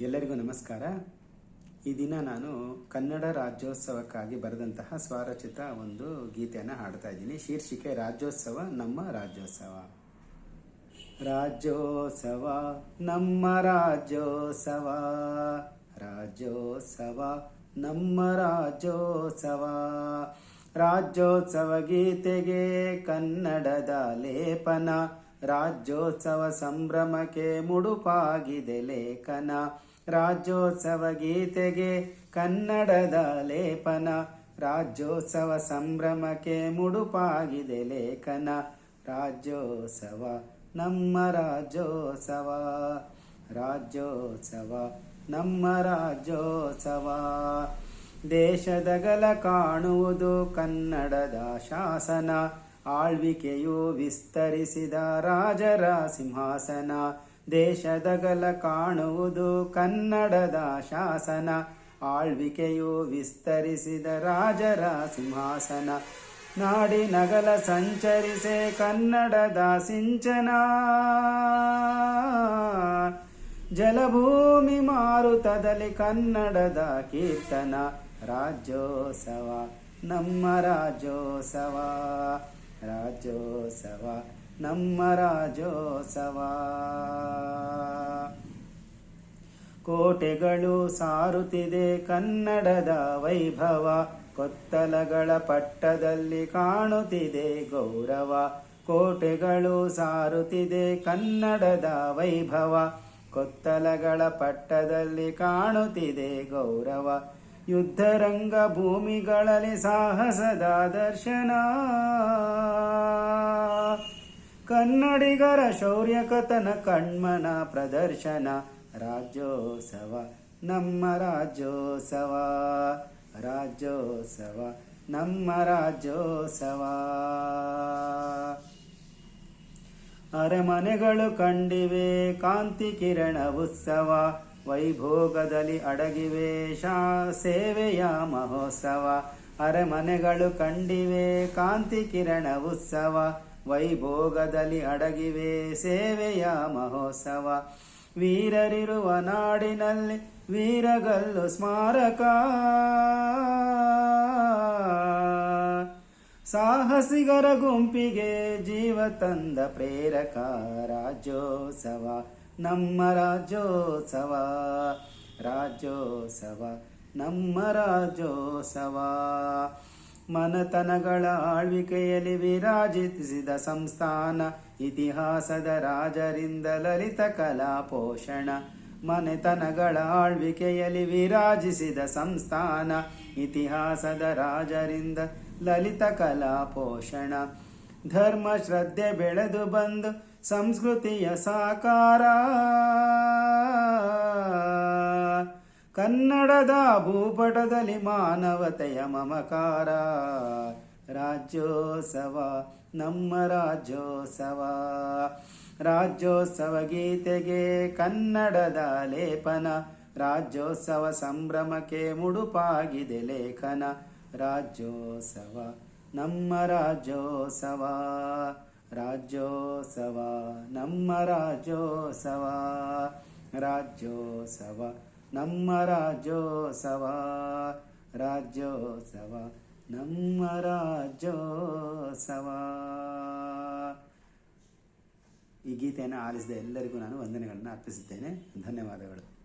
ಎಲ್ಲರಿಗೂ ನಮಸ್ಕಾರ. ಈ ದಿನ ನಾನು ಕನ್ನಡ ರಾಜ್ಯೋತ್ಸವಕ್ಕಾಗಿ ಬರೆದಂತಹ ಸ್ವರಚಿತ ಒಂದು ಗೀತೆಯನ್ನು ಹಾಡ್ತಾ ಇದ್ದೀನಿ. ಶೀರ್ಷಿಕೆ, ರಾಜ್ಯೋತ್ಸವ ನಮ್ಮ ರಾಜ್ಯೋತ್ಸವ ರಾಜ್ಯೋತ್ಸವ ನಮ್ಮ ರಾಜ್ಯೋತ್ಸವ. ರಾಜ್ಯೋತ್ಸವ ನಮ್ಮ ರಾಜ್ಯೋತ್ಸವ. ರಾಜ್ಯೋತ್ಸವ ಗೀತೆಗೆ ಕನ್ನಡದ ಲೇಪನ ರಾಜ್ಯೋತ್ಸವ ಸಂಭ್ರಮಕ್ಕೆ ಮುಡುಪಾಗಿದೆ ಲೇಖನ. ರಾಜ್ಯೋತ್ಸವ ಗೀತೆಗೆ ಕನ್ನಡದ ಲೇಪನ. ರಾಜ್ಯೋತ್ಸವ ಸಂಭ್ರಮಕ್ಕೆ ಮುಡುಪಾಗಿದೆ ಲೇಖನ. ರಾಜ್ಯೋತ್ಸವ, ನಮ್ಮ ರಾಜ್ಯೋತ್ಸವ. ರಾಜ್ಯೋತ್ಸವ, ನಮ್ಮ ರಾಜ್ಯೋತ್ಸವ. ದೇಶದಗಲ ಕಾಣುವುದು ಕನ್ನಡದ ಶಾಸನ. ಆಳ್ವಿಕೆಯು ವಿಸ್ತರಿಸಿದ ರಾಜರ ಸಿಂಹಾಸನ ದೇಶದಗಲ ಕಾಣುವುದು ಕನ್ನಡದ ಶಾಸನ. ಆಳ್ವಿಕೆಯು ವಿಸ್ತರಿಸಿದ ರಾಜರ ಸಿಂಹಾಸನ ನಾಡಿನಗಲ ಸಂಚರಿಸೆ ಕನ್ನಡದ ಸಿಂಚನ. ಜಲಭೂಮಿ ಮಾರುತದಲ್ಲಿ ಕನ್ನಡದ ಕೀರ್ತನ, ರಾಜ್ಯೋತ್ಸವ, ನಮ್ಮ ರಾಜ್ಯೋತ್ಸವ. ರಾಜ್ಯೋತ್ಸವ ನಮ್ಮ ರಾಜೋತ್ಸವ. ಕೋಟೆಗಳು ಸಾರುತ್ತಿದೆ ಕನ್ನಡದ ವೈಭವ, ಕೊತ್ತಲಗಳ ಪಟ್ಟದಲ್ಲಿ ಕಾಣುತ್ತಿದೆ ಗೌರವ. ಕೋಟೆಗಳು ಸಾರುತ್ತಿದೆ ಕನ್ನಡದ ವೈಭವ, ಕೊತ್ತಲಗಳ ಪಟ್ಟದಲ್ಲಿ ಕಾಣುತ್ತಿದೆ ಗೌರವ. ಯುದ್ಧರಂಗ ಭೂಮಿಗಳಲ್ಲಿ ಸಾಹಸದ ದರ್ಶನ. ಕನ್ನಡಿಗರ ಶೌರ್ಯ ಕಥನ, ಕಣ್ಮನ ಪ್ರದರ್ಶನ, ರಾಜ್ಯೋತ್ಸವ, ನಮ್ಮ ರಾಜ್ಯೋತ್ಸವ ರಾಜ್ಯೋತ್ಸವ, ನಮ್ಮ ರಾಜ್ಯೋತ್ಸವ. ಅರಮನೆಗಳು ಕಂಡಿವೆ, ಕಾಂತಿ ಕಿರಣ ಉತ್ಸವ, ವೈಭೋಗದಲ್ಲಿ ಅಡಗಿವೆ, ಶಾ ಸೇವೆಯ ಮಹೋತ್ಸವ. ಅರಮನೆಗಳು ಕಂಡಿವೆ, ಕಾಂತಿ ಕಿರಣ ಉತ್ಸವ ವೈಭೋಗದಲ್ಲಿ ಅಡಗಿವೆ ಸೇವೆಯ ಮಹೋತ್ಸವ. ವೀರರಿರುವ ನಾಡಿನಲ್ಲಿ ವೀರಗಲ್ಲು ಸ್ಮಾರಕ. ಸಾಹಸಿಗರ ಗುಂಪಿಗೆ ಜೀವ ತಂದ ಪ್ರೇರಕ ರಾಜ್ಯೋತ್ಸವ. ನಮ್ಮ ರಾಜ್ಯೋತ್ಸವ. ರಾಜ್ಯೋತ್ಸವ. ನಮ್ಮ ರಾಜ್ಯೋತ್ಸವ. ಮನತನಗಳ ಆಳ್ವಿಕೆಯಲ್ಲಿ ವಿರಾಜಿಸಿದ ಸಂಸ್ಥಾನ, ಇತಿಹಾಸದ ರಾಜರಿಂದ ಲಲಿತ ಕಲಾ ಪೋಷಣ. ಮನೆತನಗಳ ಆಳ್ವಿಕೆಯಲ್ಲಿ ವಿರಾಜಿಸಿದ ಸಂಸ್ಥಾನ, ಇತಿಹಾಸದ ರಾಜರಿಂದ ಲಲಿತ ಕಲಾ ಪೋಷಣ. ಧರ್ಮ ಶ್ರದ್ಧೆ ಬೆಳೆದು ಬಂದು ಸಂಸ್ಕೃತಿಯ ಸಾಕಾರ. ಕನ್ನಡದ ಭೂಪಟದಲ್ಲಿ ಮಾನವತೆಯ ಮಮಕಾರ. ರಾಜ್ಯೋತ್ಸವ, ನಮ್ಮ ರಾಜ್ಯೋತ್ಸವ. ರಾಜ್ಯೋತ್ಸವ ಗೀತೆಗೆ ಕನ್ನಡದ ಲೇಪನ. ರಾಜ್ಯೋತ್ಸವ ಸಂಭ್ರಮಕ್ಕೆ ಮುಡುಪಾಗಿದೆ ಲೇಖನ. ರಾಜ್ಯೋತ್ಸವ, ನಮ್ಮ ರಾಜ್ಯೋತ್ಸವ. ರಾಜ್ಯೋತ್ಸವ, ನಮ್ಮ ರಾಜ್ಯೋತ್ಸವ. ರಾಜ್ಯೋತ್ಸವ ನಮ್ಮ ರಾಜ್ಯೋತ್ಸವ ರಾಜ್ಯೋತ್ಸವ ನಮ್ಮ ರಾಜ್ಯೋತ್ಸವ. ಈ ಗೀತೆಯನ್ನು ಆಲಿಸಿದ ಎಲ್ಲರಿಗೂ ನಾನು ವಂದನೆಗಳನ್ನು ಅರ್ಪಿಸುತ್ತೇನೆ. ಧನ್ಯವಾದಗಳು.